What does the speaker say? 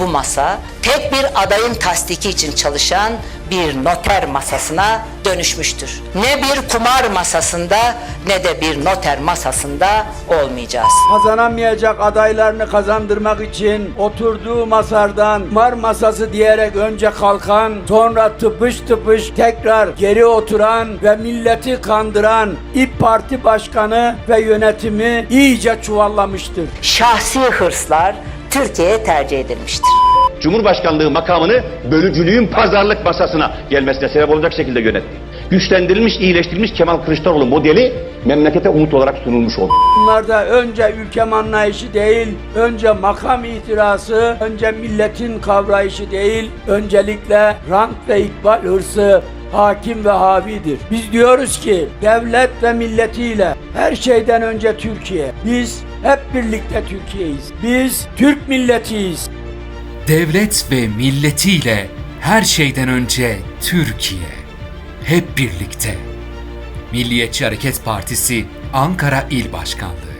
bu masa tek bir adayın tasdiki için çalışan bir noter masasına dönüşmüştür. Ne bir kumar masasında ne de bir noter masasında olmayacağız. kazanamayacak adaylarını kazandırmak için oturduğu masardan mar masası diyerek önce kalkan, sonra tıpış tıpış tekrar geri oturan ve milleti kandıran İP Parti Başkanı ve yönetimi iyice çuvallamıştır. Şahsi hırslar Türkiye'ye tercih edilmiştir. Cumhurbaşkanlığı makamını bölücülüğün pazarlık masasına gelmesine sebep olacak şekilde yönetti. Güçlendirilmiş, iyileştirilmiş Kemal Kılıçdaroğlu modeli memlekete umut olarak sunulmuş oldu. Bunlarda önce ülkem anlayışı değil, önce makam itirazı, önce milletin kavrayışı değil, öncelikle rant ve ikbal hırsı hakim ve havidir. Biz diyoruz ki devlet ve milletiyle her şeyden önce Türkiye. Biz hep birlikte Türkiye'yiz. Biz Türk milletiyiz. Devlet ve milletiyle her şeyden önce Türkiye. Hep birlikte. Milliyetçi Hareket Partisi Ankara İl Başkanlığı